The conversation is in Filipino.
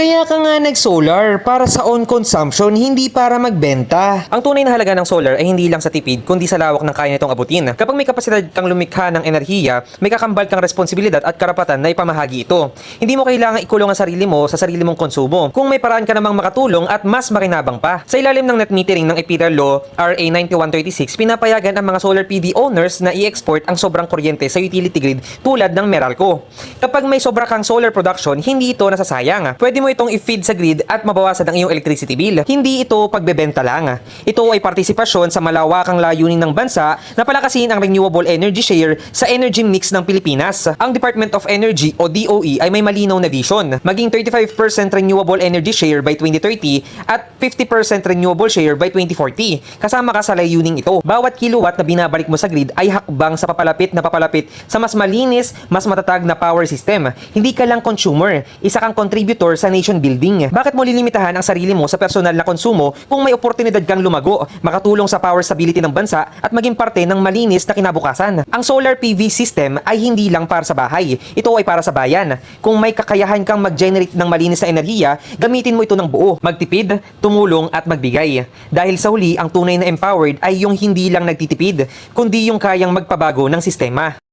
Kaya ka nga nag-solar para sa own consumption, hindi para magbenta. Ang tunay na halaga ng solar ay hindi lang sa tipid, kundi sa lawak ng kaya nitong abutin. Kapag may kapasidad kang lumikha ng enerhiya, may kakambal kang responsibilidad at karapatan na ipamahagi ito. Hindi mo kailangan ikulong ang sarili mo sa sarili mong konsumo kung may paraan ka namang makatulong at mas makinabang pa. Sa ilalim ng net metering ng Imperial Law RA 9136, pinapayagan ang mga solar PV owners na i-export ang sobrang kuryente sa utility grid tulad ng Meralco. Kapag may sobra kang solar production, hindi ito nasasayang. Pwede itong i-feed sa grid at mabawasan ang iyong electricity bill. Hindi ito pagbebenta lang. Ito ay partisipasyon sa malawakang layunin ng bansa na palakasin ang renewable energy share sa energy mix ng Pilipinas. Ang Department of Energy o DOE ay may malinaw na vision, maging 35% renewable energy share by 2030 at 50% renewable share by 2040. Kasama ka sa layuning ito. Bawat kilowatt na binabalik mo sa grid ay hakbang sa papalapit na papalapit sa mas malinis, mas matatag na power system. Hindi ka lang consumer, isa kang contributor sa nation building. Bakit mo lilimitahan ang sarili mo sa personal na konsumo kung may oportunidad kang lumago, makatulong sa power stability ng bansa at maging parte ng malinis na kinabukasan? Ang solar PV system ay hindi lang para sa bahay. Ito ay para sa bayan. Kung may kakayahan kang mag-generate ng malinis na enerhiya, gamitin mo ito ng buo. Magtipid, tumulong at magbigay. Dahil sa huli, ang tunay na empowered ay yung hindi lang nagtitipid, kundi yung kayang magpabago ng sistema.